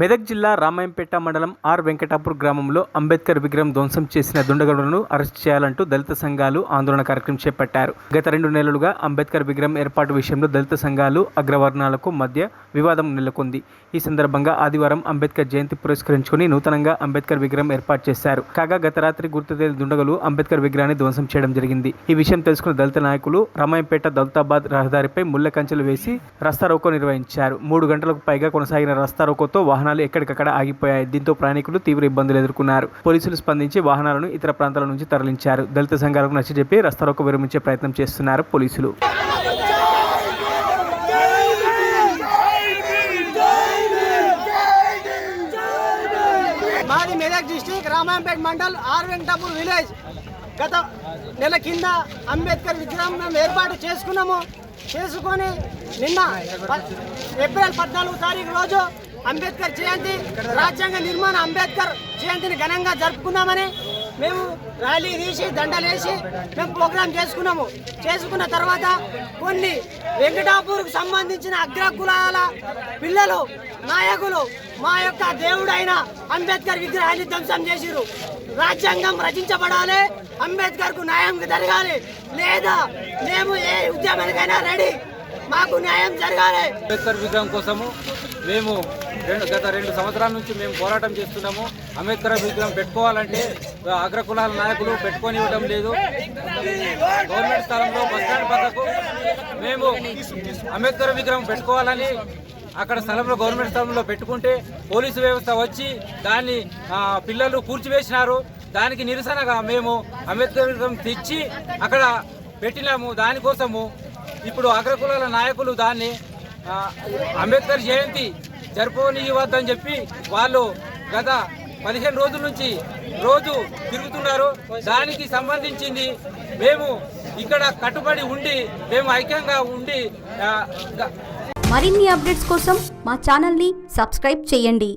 మెదక్ జిల్లా రామాయంపేట మండలం ఆర్ వెంకటాపూర్ గ్రామంలో అంబేద్కర్ విగ్రహం ధ్వంసం చేసిన దుండగులను అరెస్ట్ చేయాలంటూ దళిత సంఘాలు ఆందోళన కార్యక్రమం చేపట్టారు. గత రెండు నెలలుగా అంబేద్కర్ విగ్రహం ఏర్పాటు విషయంలో దళిత సంఘాలు అగ్రవర్ణాలకు మధ్య వివాదం నెలకొంది. ఈ సందర్భంగా ఆదివారం అంబేద్కర్ జయంతి పురస్కరించుకుని నూతనంగా అంబేద్కర్ విగ్రహం ఏర్పాటు చేశారు. కాగా గత రాత్రి గుర్తు దుండగులు అంబేద్కర్ విగ్రహాన్ని ధ్వంసం చేయడం జరిగింది. ఈ విషయం తెలుసుకున్న దళిత నాయకులు రామాయంపేట దౌలతాబాద్ రహదారిపై ముళ్ళ కంచెలు వేసి రస్తారోకో నిర్వహించారు. మూడు గంటలకు పైగా కొనసాగిన రస్తారోకోతో వాహనాలు ఎక్కడికక్కడ ఆగిపోయాయి. దీంతో ప్రయాణికులు తీవ్ర ఇబ్బందులు ఎదుర్కొన్నారు. పోలీసులు స్పందించి వాహనాలను ఇతర ప్రాంతాల నుంచి తరలించారు. దళిత సంఘాలకు నచ్చజెప్పి రస్తారోకో విరమించే ప్రయత్నం చేస్తున్నారు పోలీసులు. మాది Medak district Ramayampet mandal R Venkatapur village. గత నెల కింద అంబేద్కర్ విగ్రహం మేము ఏర్పాటు చేసుకున్నాము. చేసుకొని నిన్న ఏప్రిల్ పద్నాలుగు తారీఖు రోజు అంబేద్కర్ జయంతి రాజ్యాంగ నిర్మాణ అంబేద్కర్ జయంతిని ఘనంగా జరుపుకున్నామని మేము ర్యాలీ తీసి దండలేసి మేము ప్రోగ్రాం చేసుకున్నాము. చేసుకున్న తర్వాత కొన్ని వెంకటాపూర్కు సంబంధించిన అగ్రకులాల పిల్లలు నాయకులు మా యొక్క దేవుడైన అంబేద్కర్ విగ్రహాన్ని ధ్వంసం చేసిరు రాజ్యాంగం రచించబడాలి అంబేద్కర్కు న్యాయం జరగాలి లేదా మేము ఏ ఉద్యమానికైనా రెడీ మాకు న్యాయం జరగాలి. అంబేద్కర్ విగ్రహం కోసము మేము రెండు గత రెండు సంవత్సరాల నుంచి మేము పోరాటం చేస్తున్నాము. అంబేద్కర్ విగ్రహం పెట్టుకోవాలంటే అగ్రకులాల నాయకులు పెట్టుకొని ఇవ్వడం లేదు. గవర్నమెంట్ స్థలంలో బస్టాండ్ పక్కకు మేము అంబేద్కర్ విగ్రహం పెట్టుకోవాలని అక్కడ స్థలంలో గవర్నమెంట్ స్థలంలో పెట్టుకుంటే పోలీసు వ్యవస్థ వచ్చి దాన్ని పిల్లలు కూర్చివేసినారు దానికి నిరసనగా మేము అంబేద్కర్ విగ్రహం తెచ్చి అక్కడ పెట్టినాము. దానికోసము ఇప్పుడు అగ్రకులాల నాయకులు దాన్ని అంబేద్కర్ జయంతి జరుపుకోనివ్వద్దని చెప్పి వాళ్ళు గత పదిహేను రోజుల నుంచి రోజు తిరుగుతున్నారు. దానికి సంబంధించింది మేము ఇక్కడ కట్టుబడి ఉండి మేము ఐక్యంగా ఉండి మరిన్ని అప్డేట్స్ కోసం మా ఛానల్ని సబ్స్క్రైబ్ చేయండి.